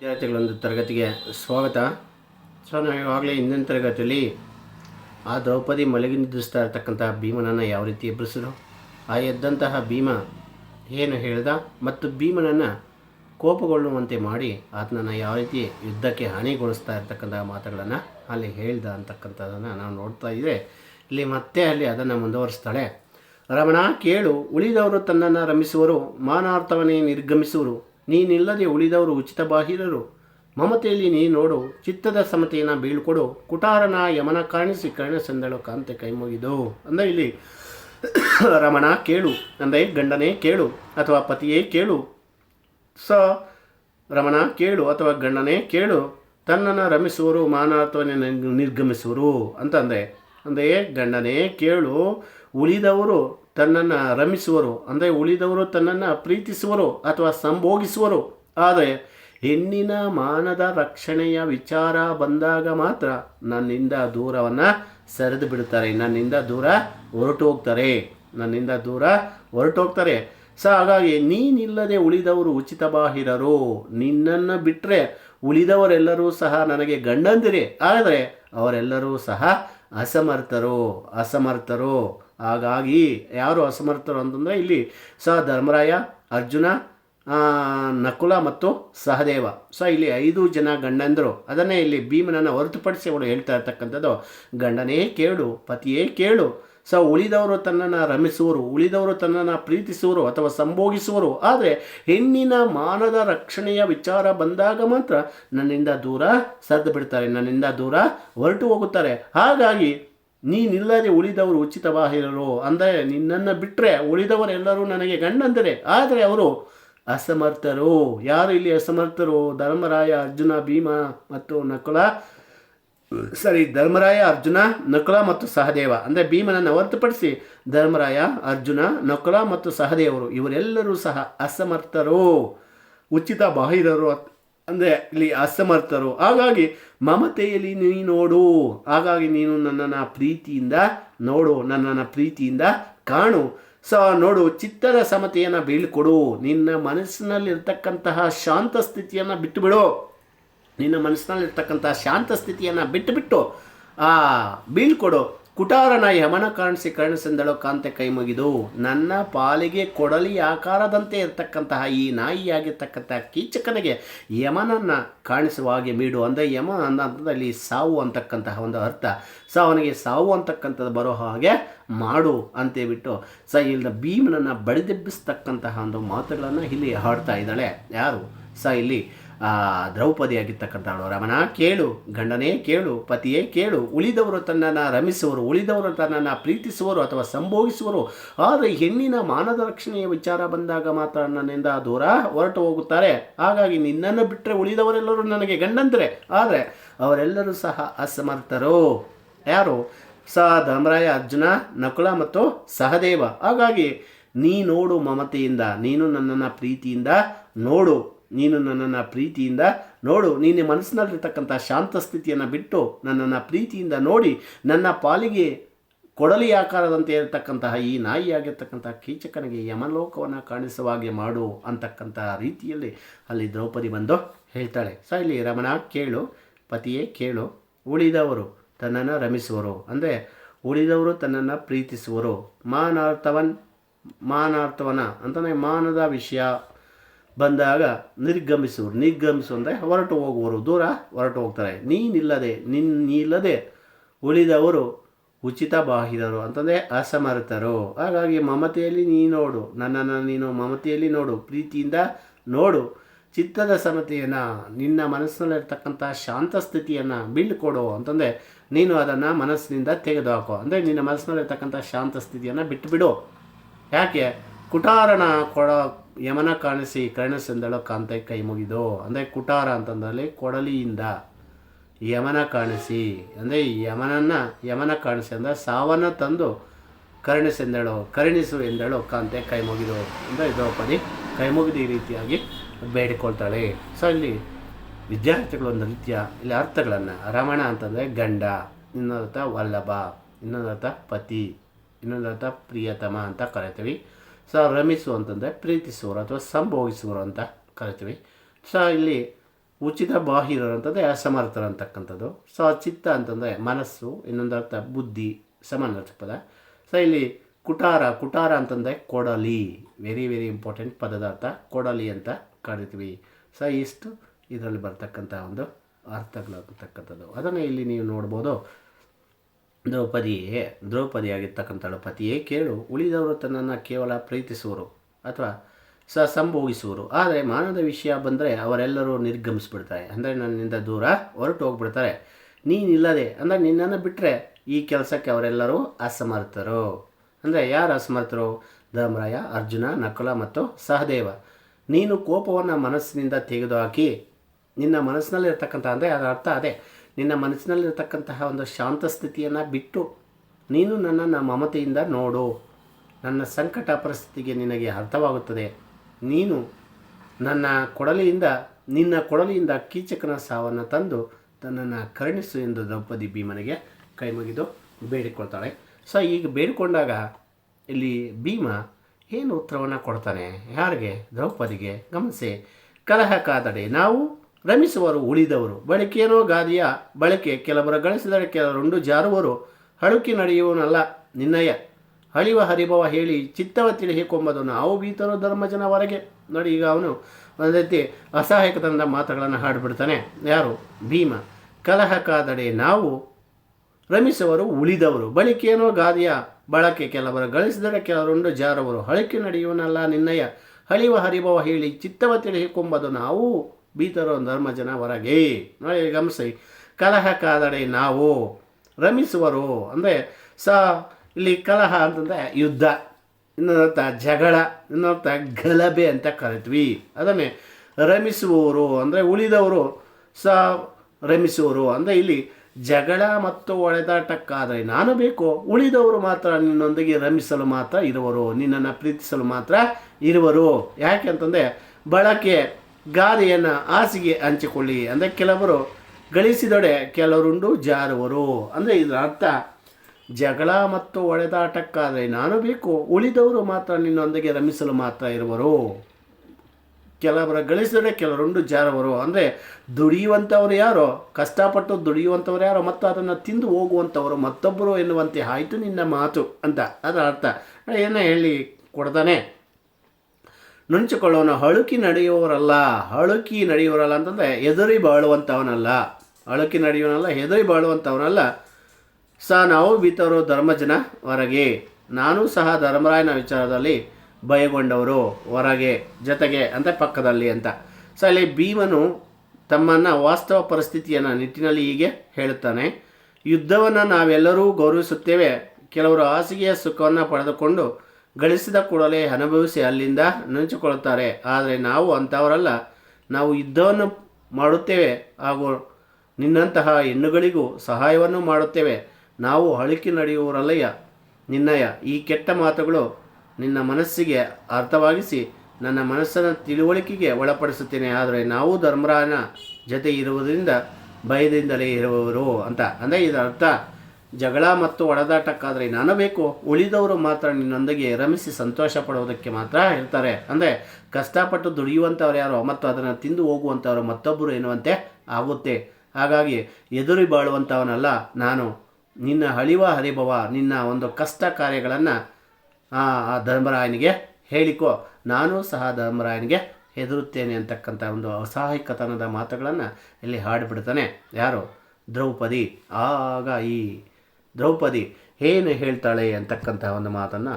ವಿದ್ಯಾರ್ಥಿಗಳೊಂದು ತರಗತಿಗೆ ಸ್ವಾಗತ. ಸೊ ನಾವು ಇವಾಗಲೇ ಹಿಂದಿನ ತರಗತಿಯಲ್ಲಿ ಆ ದ್ರೌಪದಿ ಮಲಗಿ ನಿದ್ರಿಸ್ತಾ ಇರ್ತಕ್ಕಂತಹ ಭೀಮನನ್ನು ಯಾವ ರೀತಿ ಎಬ್ಬರಿಸಿದ್ರು ಆ ಎದ್ದಂತಹ ಭೀಮ ಏನು ಹೇಳ್ದ? ಮತ್ತು ಭೀಮನನ್ನು ಕೋಪಗೊಳ್ಳುವಂತೆ ಮಾಡಿ ಆತನನ್ನು ಯಾವ ರೀತಿ ಯುದ್ಧಕ್ಕೆ ಹಾನಿಗೊಳಿಸ್ತಾ ಇರ್ತಕ್ಕಂತಹ ಮಾತುಗಳನ್ನು ಅಲ್ಲಿ ಹೇಳ್ದ ಅಂತಕ್ಕಂಥದ್ದನ್ನು ನಾವು ನೋಡ್ತಾ ಇದ್ದರೆ ಇಲ್ಲಿ ಮತ್ತೆ ಅಲ್ಲಿ ಅದನ್ನು ಮುಂದುವರಿಸ್ತಾಳೆ. ರಮಣ, ಕೇಳು, ಉಳಿದವರು ತನ್ನನ್ನು ರಮಿಸುವರು, ಮಾನಾರ್ಥವನ್ನೇ ನಿರ್ಗಮಿಸುವರು. ನೀನಿಲ್ಲದೆ ಉಳಿದವರು ಉಚಿತ ಬಾಹಿರರು. ಮಮತೆಯಲ್ಲಿ ನೀ ನೋಡು, ಚಿತ್ತದ ಸಮತೆಯನ್ನು ಬೀಳ್ಕೊಡು. ಕುಟಾರನ ಯಮನ ಕಾಣಿಸಿ ಕರ್ಣಸೆಂದಳು ಕಾಂತೆ ಕೈ ಮುಗಿದು ಅಂದರೆ ಇಲ್ಲಿ ರಮಣ, ಕೇಳು. ಅಂದರೆ ಗಂಡನೇ, ಕೇಳು. ಅಥವಾ ಪತಿಯೇ, ಕೇಳು. ಸ, ರಮಣ, ಕೇಳು. ಅಥವಾ ಗಂಡನೇ, ಕೇಳು. ತನ್ನನ್ನು ರಮಿಸುವರು ಮಾನವತ್ವನ ನಿರ್ಗಮಿಸುವರು. ಅಂತಂದೆ ಅಂದರೆ ಗಂಡನೇ, ಕೇಳು. ಉಳಿದವರು ತನ್ನನ್ನು ರಮಿಸುವರು. ಅಂದರೆ ಉಳಿದವರು ತನ್ನನ್ನು ಪ್ರೀತಿಸುವರು ಅಥವಾ ಸಂಭೋಗಿಸುವರು. ಆದರೆ ಹೆಣ್ಣಿನ ಮಾನದ ರಕ್ಷಣೆಯ ವಿಚಾರ ಬಂದಾಗ ಮಾತ್ರ ನನ್ನಿಂದ ದೂರವನ್ನು ಸರಿದು ಬಿಡುತ್ತಾರೆ. ನನ್ನಿಂದ ದೂರ ಹೊರಟು ಹೋಗ್ತಾರೆ ನನ್ನಿಂದ ದೂರ ಹೊರಟು ಹೋಗ್ತಾರೆ ಸೊ, ಹಾಗಾಗಿ ನೀನಿಲ್ಲದೆ ಉಳಿದವರು ಉಚಿತ ಬಾಹಿರರು. ನಿನ್ನನ್ನು ಬಿಟ್ಟರೆ ಉಳಿದವರೆಲ್ಲರೂ ಸಹ ನನಗೆ ಗಂಡಂದಿರಿ. ಆದರೆ ಅವರೆಲ್ಲರೂ ಸಹ ಅಸಮರ್ಥರು. ಅಸಮರ್ಥರು. ಹಾಗಾಗಿ ಯಾರು ಅಸಮರ್ಥರು ಅಂತಂದರೆ ಇಲ್ಲಿ ಸ ಧರ್ಮರಾಯ, ಅರ್ಜುನ ನಕುಲ ಮತ್ತು ಸಹದೇವ. ಸೊ ಇಲ್ಲಿ ಐದು ಜನ ಗಂಡಂದರು. ಅದನ್ನೇ ಇಲ್ಲಿ ಭೀಮನನ್ನು ಹೊರತುಪಡಿಸಿ ಅವಳು ಹೇಳ್ತಾ ಇರ್ತಕ್ಕಂಥದ್ದು. ಗಂಡನೇ ಕೇಳು, ಪತಿಯೇ ಕೇಳು. ಸೊ ಉಳಿದವರು ತನ್ನನ್ನು ರಮಿಸುವರು, ಉಳಿದವರು ತನ್ನನ್ನು ಪ್ರೀತಿಸುವರು ಅಥವಾ ಸಂಭೋಗಿಸುವರು. ಆದರೆ ಹೆಣ್ಣಿನ ಮಾನದ ರಕ್ಷಣೆಯ ವಿಚಾರ ಬಂದಾಗ ಮಾತ್ರ ನನ್ನಿಂದ ದೂರ ಸರಿದು ಬಿಡ್ತಾರೆ, ನನ್ನಿಂದ ದೂರ ಹೊರಟು ಹೋಗುತ್ತಾರೆ. ಹಾಗಾಗಿ ನೀನಿಲ್ಲದೆ ಉಳಿದವರು ಉಚಿತ ಬಾಹಿರರು ಅಂದರೆ ನಿನ್ನನ್ನು ಬಿಟ್ಟರೆ ಉಳಿದವರೆಲ್ಲರೂ ನನಗೆ ಗಂಡಂದರೆ. ಆದರೆ ಅವರು ಅಸಮರ್ಥರು. ಯಾರು ಇಲ್ಲಿ ಅಸಮರ್ಥರು? ಧರ್ಮರಾಯ, ಅರ್ಜುನ, ಭೀಮ ಮತ್ತು ನಕುಲ. ಸರಿ, ಧರ್ಮರಾಯ, ಅರ್ಜುನ, ನಕುಲ ಮತ್ತು ಸಹದೇವ. ಅಂದರೆ ಭೀಮನನ್ನು ಹೊರತುಪಡಿಸಿ ಧರ್ಮರಾಯ, ಅರ್ಜುನ, ನಕುಲ ಮತ್ತು ಸಹದೇವರು ಇವರೆಲ್ಲರೂ ಸಹ ಅಸಮರ್ಥರು. ಉಚಿತ ಬಾಹಿರರು ಅಂದರೆ ಇಲ್ಲಿ ಅಸಮರ್ಥರು. ಹಾಗಾಗಿ ಮಮತೆಯಲ್ಲಿ ನೀ ನೋಡು. ಹಾಗಾಗಿ ನೀನು ನನ್ನನ್ನು ಪ್ರೀತಿಯಿಂದ ನೋಡು, ನನ್ನನ್ನು ಪ್ರೀತಿಯಿಂದ ಕಾಣು. ಸೊ ನೋಡು, ಚಿತ್ತದ ಸಮತೆಯನ್ನು ಬೀಳ್ಕೊಡು. ನಿನ್ನ ಮನಸ್ಸಿನಲ್ಲಿರ್ತಕ್ಕಂತಹ ಶಾಂತ ಸ್ಥಿತಿಯನ್ನು ಬಿಟ್ಟುಬಿಡು. ನಿನ್ನ ಮನಸ್ಸಿನಲ್ಲಿರ್ತಕ್ಕಂತಹ ಶಾಂತ ಸ್ಥಿತಿಯನ್ನು ಬಿಟ್ಟುಬಿಟ್ಟು, ಆ, ಬೀಳ್ಕೊಡು. ಕುಟಾರನ ಯಮನ ಕಾಣಿಸಿ ಕರ್ಣಿಸೆಂದಳು ಕಾಂತೆ ಕೈ ಮುಗಿದು, ನನ್ನ ಪಾಲಿಗೆ ಕೊಡಲಿ ಆಕಾರದಂತೆ ಇರತಕ್ಕಂತಹ ಈ ನಾಯಿಯಾಗಿರ್ತಕ್ಕಂತಹ ಕೀಚಕನಿಗೆ ಯಮನನ್ನ ಕಾಣಿಸುವ ಹಾಗೆ ಮೀಡು. ಅಂದರೆ ಯಮ ಅನ್ನೋದ್ರಲ್ಲಿ ಸಾವು ಅಂತಕ್ಕಂತಹ ಒಂದು ಅರ್ಥ. ಸೊ ಅವನಿಗೆ ಸಾವು ಅಂತಕ್ಕಂಥದ್ದು ಬರೋ ಹಾಗೆ ಮಾಡು ಅಂತೇಳ್ಬಿಟ್ಟು ಸ ಇಲ್ಲಿ ಭೀಮನನ್ನು ಬಡಿದೆಬ್ಬಿಸ್ತಕ್ಕಂತಹ ಒಂದು ಮಾತುಗಳನ್ನು ಇಲ್ಲಿ ಹಾಡ್ತಾ ಇದ್ದಾಳೆ. ಯಾರು? ಸ ಇಲ್ಲಿ ಆ ದ್ರೌಪದಿ ಆಗಿರ್ತಕ್ಕಂಥವಳು ರಮಣ, ಕೇಳು. ಗಂಡನೇ, ಕೇಳು. ಪತಿಯೇ, ಕೇಳು. ಉಳಿದವರು ತನ್ನನ್ನು ರಮಿಸುವರು. ಉಳಿದವರು ತನ್ನನ್ನು ಪ್ರೀತಿಸುವರು ಅಥವಾ ಸಂಭೋಗಿಸುವರು. ಆದರೆ ಹೆಣ್ಣಿನ ಮಾನದ ರಕ್ಷಣೆಯ ವಿಚಾರ ಬಂದಾಗ ಮಾತ್ರ ನನ್ನಿಂದ ದೂರ ಹೊರಟು ಹೋಗುತ್ತಾರೆ. ಹಾಗಾಗಿ ನಿನ್ನನ್ನು ಬಿಟ್ಟರೆ ಉಳಿದವರೆಲ್ಲರೂ ನನಗೆ ಗಂಡಂದರೆ. ಆದರೆ ಅವರೆಲ್ಲರೂ ಸಹ ಅಸಮರ್ಥರು. ಯಾರು? ಸ ಧರ್ಮರಾಯ ಅರ್ಜುನ, ನಕುಲ ಮತ್ತು ಸಹದೇವ. ಹಾಗಾಗಿ ನೀ ನೋಡು ಮಮತೆಯಿಂದ, ನೀನು ನನ್ನನ್ನು ಪ್ರೀತಿಯಿಂದ ನೋಡು. ನೀನು ನನ್ನನ್ನು ಪ್ರೀತಿಯಿಂದ ನೋಡು, ನೀನು ಮನಸ್ಸಿನಲ್ಲಿರ್ತಕ್ಕಂಥ ಶಾಂತ ಸ್ಥಿತಿಯನ್ನು ಬಿಟ್ಟು ನನ್ನನ್ನು ಪ್ರೀತಿಯಿಂದ ನೋಡಿ, ನನ್ನ ಪಾಲಿಗೆ ಕೊಡಲಿ ಆಕಾರದಂತೆ ಇರತಕ್ಕಂತಹ ಈ ನಾಯಿಯಾಗಿರ್ತಕ್ಕಂತಹ ಕೀಚಕನಿಗೆ ಯಮಲೋಕವನ್ನು ಕಾಣಿಸುವ ಹಾಗೆ ಮಾಡು ಅಂತಕ್ಕಂತಹ ರೀತಿಯಲ್ಲಿ ಅಲ್ಲಿ ದ್ರೌಪದಿ ಬಂದು ಹೇಳ್ತಾಳೆ. ಸೊ ಇಲ್ಲಿ ರಮಣ, ಕೇಳು. ಪತಿಯೇ, ಕೇಳು. ಉಳಿದವರು ತನ್ನನ್ನು ರಮಿಸುವರು. ಅಂದರೆ ಉಳಿದವರು ತನ್ನನ್ನು ಪ್ರೀತಿಸುವರು. ಮಾನಾರ್ಥವನ್, ಮಾನಾರ್ಥವನ ಅಂತಂದರೆ ಮಾನದ ವಿಷಯ. ಬಂದಾಗ ನಿರ್ಗಮಿಸುವರು ನಿರ್ಗಮಿಸು ಅಂದರೆ ಹೊರಟು ಹೋಗುವರು, ದೂರ ಹೊರಟು ಹೋಗ್ತಾರೆ. ನೀನಿಲ್ಲದೆ ನಿನ್ನಿಲ್ಲದೆ ಉಳಿದವರು ಉಚಿತ ಬಾಹಿದರು ಅಂತಂದರೆ ಅಸಮರ್ಥರು. ಹಾಗಾಗಿ ಮಮತೆಯಲ್ಲಿ ನೀ ನೋಡು, ನನ್ನನ್ನು ನೀನು ಮಮತೆಯಲ್ಲಿ ನೋಡು, ಪ್ರೀತಿಯಿಂದ ನೋಡು. ಚಿತ್ತದ ಸಮತೆಯನ್ನು, ನಿನ್ನ ಮನಸ್ಸಿನಲ್ಲಿರ್ತಕ್ಕಂಥ ಶಾಂತ ಸ್ಥಿತಿಯನ್ನು ಬೀಳ್ಕೊಡು ಅಂತಂದರೆ ನೀನು ಅದನ್ನು ಮನಸ್ಸಿನಿಂದ ತೆಗೆದುಹಾಕು. ಅಂದರೆ ನಿನ್ನ ಮನಸ್ಸಿನಲ್ಲಿರ್ತಕ್ಕಂಥ ಶಾಂತ ಸ್ಥಿತಿಯನ್ನು ಬಿಟ್ಟುಬಿಡು ಯಾಕೆ? ಕುಟಾರನ ಕೊಡ ಯಮನ ಕಾಣಿಸಿ ಕರ್ಣಸೆಂದಳು ಕಾಂತೆ ಕೈ ಮುಗಿದು, ಅಂದರೆ ಕುಟಾರ ಅಂತಂದಲ್ಲಿ ಕೊಡಲಿಯಿಂದ ಯಮನ ಕಾಣಿಸಿ, ಅಂದರೆ ಯಮನನ್ನ ಯಮನ ಕಾಣಿಸಿ ಅಂದರೆ ಸಾವನ್ನ ತಂದು ಕರ್ಣಿಸೆಂದಳು ಕರುಣಿಸು ಎಂದಳು ಕಾಂತೆ ಕೈ ಮುಗಿದು. ಅಂದರೆ ದ್ರೌಪದಿ ಕೈ ಮುಗಿದು ಈ ರೀತಿಯಾಗಿ ಬೇಡಿಕೊಳ್ತಾಳೆ. ಸೊ ಇಲ್ಲಿ ವಿದ್ಯಾರ್ಥಿಗಳು ರೀತಿಯ ಇಲ್ಲಿ ಅರ್ಥಗಳನ್ನು ರಮಣ ಅಂತಂದರೆ ಗಂಡ ಇನ್ನೊಂದರ್ಥ ವಲ್ಲಭ ಇನ್ನೊಂದರ್ಥ ಪತಿ ಇನ್ನೊಂದರ್ಥ ಪ್ರಿಯತಮ ಅಂತ ಕರಿತೀವಿ. ಸೊ ರಮಿಸು ಅಂತಂದರೆ ಪ್ರೀತಿಸುವರು ಅಥವಾ ಸಂಭೋಗಿಸುವರು ಅಂತ ಕರಿತೀವಿ. ಸ ಇಲ್ಲಿ ಉಚಿತ ಬಾಹಿರರು ಅಂತಂದರೆ ಅಸಮರ್ಥರು ಅಂತಕ್ಕಂಥದ್ದು ಸೊ ಚಿತ್ತ ಅಂತಂದರೆ ಮನಸ್ಸು, ಇನ್ನೊಂದು ಅರ್ಥ ಬುದ್ಧಿ, ಸಮಾನಾರ್ಥಕ ಪದ. ಸೊ ಇಲ್ಲಿ ಕುಟಾರ ಕುಟಾರ ಅಂತಂದರೆ ಕೊಡಲಿ ವೆರಿ ವೆರಿ ಇಂಪಾರ್ಟೆಂಟ್ ಪದದ ಅರ್ಥ ಕೊಡಲಿ ಅಂತ ಕರಿತೀವಿ. ಸೊ ಇಷ್ಟು ಇದರಲ್ಲಿ ಬರ್ತಕ್ಕಂಥ ಒಂದು ಅರ್ಥಗಳಾಗತಕ್ಕಂಥದ್ದು ಅದನ್ನು ಇಲ್ಲಿ ನೀವು ನೋಡ್ಬೋದು. ದ್ರೌಪದಿಯೇ ದ್ರೌಪದಿಯಾಗಿರ್ತಕ್ಕಂಥಳು ಪತಿಯೇ ಕೇಳು, ಉಳಿದವರು ತನ್ನನ್ನು ಕೇವಲ ಪ್ರೀತಿಸುವರು ಅಥವಾ ಸ ಸಂಭೋಗಿಸುವರು. ಆದರೆ ಮಾನದ ವಿಷಯ ಬಂದರೆ ಅವರೆಲ್ಲರೂ ನಿರ್ಗಮಿಸ್ಬಿಡ್ತಾರೆ. ಅಂದರೆ ನನ್ನಿಂದ ದೂರ ಹೊರಟು ಹೋಗ್ಬಿಡ್ತಾರೆ. ನೀನಿಲ್ಲದೆ, ಅಂದರೆ ನಿನ್ನನ್ನು ಬಿಟ್ಟರೆ ಈ ಕೆಲಸಕ್ಕೆ ಅವರೆಲ್ಲರೂ ಅಸಮರ್ಥರು. ಅಂದರೆ ಯಾರು ಅಸಮರ್ಥರು? ಧರ್ಮರಾಯ, ಅರ್ಜುನ, ನಕುಲ ಮತ್ತು ಸಹದೇವ. ನೀನು ಕೋಪವನ್ನು ಮನಸ್ಸಿನಿಂದ ತೆಗೆದುಹಾಕಿ, ನಿನ್ನ ಮನಸ್ಸಿನಲ್ಲಿರ್ತಕ್ಕಂಥ ಅಂದರೆ ಅದರ ಅರ್ಥ ಅದೇ ನಿನ್ನ ಮನಸ್ಸಿನಲ್ಲಿರತಕ್ಕಂತಹ ಒಂದು ಶಾಂತ ಸ್ಥಿತಿಯನ್ನು ಬಿಟ್ಟು ನೀನು ನನ್ನನ್ನು ಮಮತೆಯಿಂದ ನೋಡು. ನನ್ನ ಸಂಕಟ ಪರಿಸ್ಥಿತಿಗೆ ನಿನಗೆ ಅರ್ಥವಾಗುತ್ತದೆ. ನೀನು ನನ್ನ ಕೊಡಲಿಯಿಂದ, ನಿನ್ನ ಕೊಡಲಿಯಿಂದ ಕೀಚಕನ ಸಾವನ್ನು ತಂದು ತನ್ನನ್ನು ಕರುಣಿಸು ಎಂದು ದ್ರೌಪದಿ ಭೀಮನಿಗೆ ಕೈ ಮುಗಿದು ಬೇಡಿಕೊಳ್ತಾಳೆ. ಸೊ ಈಗ ಬೇಡಿಕೊಂಡಾಗ ಇಲ್ಲಿ ಭೀಮ ಏನು ಉತ್ತರವನ್ನು ಕೊಡ್ತಾನೆ? ಯಾರಿಗೆ? ದ್ರೌಪದಿಗೆ. ಗಮನಿಸಿ. ಕಲಹ ಕಾದಡೆ ನಾವು ರಮಿಸುವರು, ಉಳಿದವರು. ಬಳಿಕೇನೋ ಗಾದಿಯ ಬಳಕೆ, ಕೆಲವರು ಗಳಿಸಿದರೆ ಕೆಲವರುಂಡು ಜಾರುವರು. ಹಳುಕಿ ನಡೆಯುವನಲ್ಲ ನಿನ್ನಯ ಹಳಿವ ಹರಿಭವ ಹೇಳಿ ಚಿತ್ತವ ತಿಳಿಹಿಕೊಂಬುದು ನಾವು ಬೀತರು ಧರ್ಮಜನ ಹೊರಗೆ. ನೋಡಿ, ಈಗ ಅವನು ಒಂದು ರೀತಿ ಅಸಹಾಯಕತನದ ಮಾತುಗಳನ್ನು ಹಾಡಿಬಿಡ್ತಾನೆ. ಯಾರು? ಭೀಮ. ಕಲಹ ಕಾದಡೆ ನಾವು ರಮಿಸುವರು, ಉಳಿದವರು. ಬಳಿಕೇನೋ ಗಾದಿಯ ಬಳಕೆ, ಕೆಲವರು ಗಳಿಸಿದರೆ ಕೆಲವರುಂಡು ಜಾರುವರು. ಹಳಿಕೆ ನಡೆಯುವನಲ್ಲ ನಿನ್ನಯ ಹಳಿವ ಹರಿಭವ ಹೇಳಿ ಚಿತ್ತವ ತಿಳಿಹಿಕೊಂಬದು ನಾವು ಬೀತರೋ ಧರ್ಮಜನ ಹೊರಗೆ. ನೋಡಿ, ಗಮನಿಸಿ. ಕಲಹ ಕಾದಡೆ ನಾವು ರಮಿಸುವರು. ಅಂದರೆ, ಸ, ಇಲ್ಲಿ ಕಲಹ ಅಂತಂದರೆ ಯುದ್ಧ. ಇನ್ನೊಂದರ್ಥ ಜಗಳ, ಇನ್ನೊಂದರ್ಥ ಗಲಭೆ ಅಂತ ಕರಿತ್ವಿ. ಅದನ್ನೇ ರಮಿಸುವವರು. ಅಂದರೆ, ಉಳಿದವರು ಸ ರಮಿಸುವರು ಅಂದರೆ, ಇಲ್ಲಿ ಜಗಳ ಮತ್ತು ಒಡೆದಾಟಕ್ಕಾದರೆ ನಾನು ಬೇಕು. ಉಳಿದವರು ಮಾತ್ರ ನಿನ್ನೊಂದಿಗೆ ರಮಿಸಲು ಮಾತ್ರ ಇರುವರು. ನಿನ್ನನ್ನು ಪ್ರೀತಿಸಲು ಮಾತ್ರ ಇರುವರು. ಯಾಕೆ ಅಂತಂದರೆ, ಬಳಕೆ ಗಾದೆಯನ್ನು ಹಾಸಿಗೆ ಹಂಚಿಕೊಳ್ಳಿ ಅಂದರೆ ಕೆಲವರು ಗಳಿಸಿದೊಡೆ ಕೆಲವರುಂಡು ಜಾರುವರು. ಅಂದರೆ ಇದರ ಅರ್ಥ, ಜಗಳ ಮತ್ತು ಒಡೆದಾಟಕ್ಕಾದರೆ ನಾನು ಬೇಕು, ಉಳಿದವರು ಮಾತ್ರ ನಿನ್ನೊಂದಿಗೆ ರಮಿಸಲು ಮಾತ್ರ ಇರುವರು. ಕೆಲವರ ಗಳಿಸಿದರೆ ಕೆಲವರುಂಡು ಜಾರವರು. ಅಂದರೆ ದುಡಿಯುವಂಥವ್ರು ಯಾರೋ, ಕಷ್ಟಪಟ್ಟು ದುಡಿಯುವಂಥವ್ರು ಯಾರೋ, ಮತ್ತು ಅದನ್ನು ತಿಂದು ಹೋಗುವಂಥವರು ಮತ್ತೊಬ್ಬರು ಎನ್ನುವಂತೆ ಆಯಿತು ನಿನ್ನ ಮಾತು ಅಂತ. ಅದರ ಅರ್ಥ. ಏನೇ ಹೇಳಿ ಕೊಡ್ತಾನೆ. ನುಂಚಿಕೊಳ್ಳೋನು, ಹಳುಕಿ ನಡೆಯುವವರಲ್ಲ, ಹಳುಕಿ ನಡೆಯುವರಲ್ಲ ಅಂತಂದರೆ ಹೆದರಿ ಬಾಳುವಂಥವನಲ್ಲ ಹಳುಕಿ ನಡೆಯುವನಲ್ಲ, ಹೆದರಿ ಬಾಳುವಂಥವನಲ್ಲ ಸ ನಾವು ಬೀತವರು ಧರ್ಮಜನ ಹೊರಗೆ, ನಾನು ಸಹ ಧರ್ಮರಾಯನ ವಿಚಾರದಲ್ಲಿ ಭಯಗೊಂಡವರು ಹೊರಗೆ, ಜೊತೆಗೆ ಅಂತ ಪಕ್ಕದಲ್ಲಿ ಅಂತ. ಸೊ ಅಲ್ಲಿ ಭೀಮನು ತಮ್ಮನ್ನು ವಾಸ್ತವ ಪರಿಸ್ಥಿತಿಯನ್ನು ನಿಟ್ಟಿನಲ್ಲಿ ಹೀಗೆ ಹೇಳುತ್ತಾನೆ, ಯುದ್ಧವನ್ನು ನಾವೆಲ್ಲರೂ ಗೌರವಿಸುತ್ತೇವೆ. ಕೆಲವರು ಹಾಸಿಗೆಯ ಸುಖವನ್ನು ಪಡೆದುಕೊಂಡು ಗಳಿಸಿದ ಕೂಡಲೇ ಅನುಭವಿಸಿ ಅಲ್ಲಿಂದ ನುಂಚಿಕೊಳ್ಳುತ್ತಾರೆ. ಆದರೆ ನಾವು ಅಂಥವರಲ್ಲ. ನಾವು ಯುದ್ಧವನ್ನು ಮಾಡುತ್ತೇವೆ ಹಾಗೂ ನಿನ್ನಂತಹ ಹೆಣ್ಣುಗಳಿಗೂ ಸಹಾಯವನ್ನು ಮಾಡುತ್ತೇವೆ. ನಾವು ಅಳಿಕೆ ನಡೆಯುವವರಲ್ಲಯ್ಯ. ನಿನ್ನಯ ಈ ಕೆಟ್ಟ ಮಾತುಗಳು ನಿನ್ನ ಮನಸ್ಸಿಗೆ ಅರ್ಥವಾಗಿಸಿ ನನ್ನ ಮನಸ್ಸನ್ನು ತಿಳುವಳಿಕೆಗೆ ಒಳಪಡಿಸುತ್ತೇನೆ. ಆದರೆ ನಾವು ಧರ್ಮರಾಯನ ಜೊತೆ ಇರುವುದರಿಂದ ಭಯದಿಂದಲೇ ಇರುವವರು ಅಂತ. ಅಂದರೆ ಇದರ ಅರ್ಥ ಜಗಳ ಮತ್ತು ಒಡೆದಾಟಕ್ಕಾದರೆ ನಾನು ಬೇಕು, ಉಳಿದವರು ಮಾತ್ರ ನಿನ್ನೊಂದಿಗೆ ರಮಿಸಿ ಸಂತೋಷ ಪಡುವುದಕ್ಕೆ ಮಾತ್ರ ಇರ್ತಾರೆ. ಅಂದರೆ ಕಷ್ಟಪಟ್ಟು ದುಡಿಯುವಂಥವ್ರು ಯಾರೋ ಮತ್ತು ಅದನ್ನು ತಿಂದು ಹೋಗುವಂಥವ್ರು ಮತ್ತೊಬ್ಬರು ಎನ್ನುವಂತೆ ಆಗುತ್ತೆ. ಹಾಗಾಗಿ ಎದುರಿ ಬಾಳುವಂಥವನಲ್ಲ ನಾನು. ನಿನ್ನ ಅಳಿವ ಹರಿಭವ, ನಿನ್ನ ಒಂದು ಕಷ್ಟ ಕಾರ್ಯಗಳನ್ನು ಆ ಧರ್ಮರಾಯನಿಗೆ ಹೇಳಿಕೋ. ನಾನು ಸಹ ಧರ್ಮರಾಯನಿಗೆ ಹೆದರುತ್ತೇನೆ ಅಂತಕ್ಕಂಥ ಒಂದು ಅಸಹಾಯಕತನದ ಮಾತುಗಳನ್ನು ಇಲ್ಲಿ ಹಾಡಿಬಿಡ್ತಾನೆ. ಯಾರು? ದ್ರೌಪದಿ. ಆಗ ಈ ದ್ರೌಪದಿ ಏನು ಹೇಳ್ತಾಳೆ? ಅಂತಕ್ಕಂತಹ ಒಂದು ಮಾತನ್ನು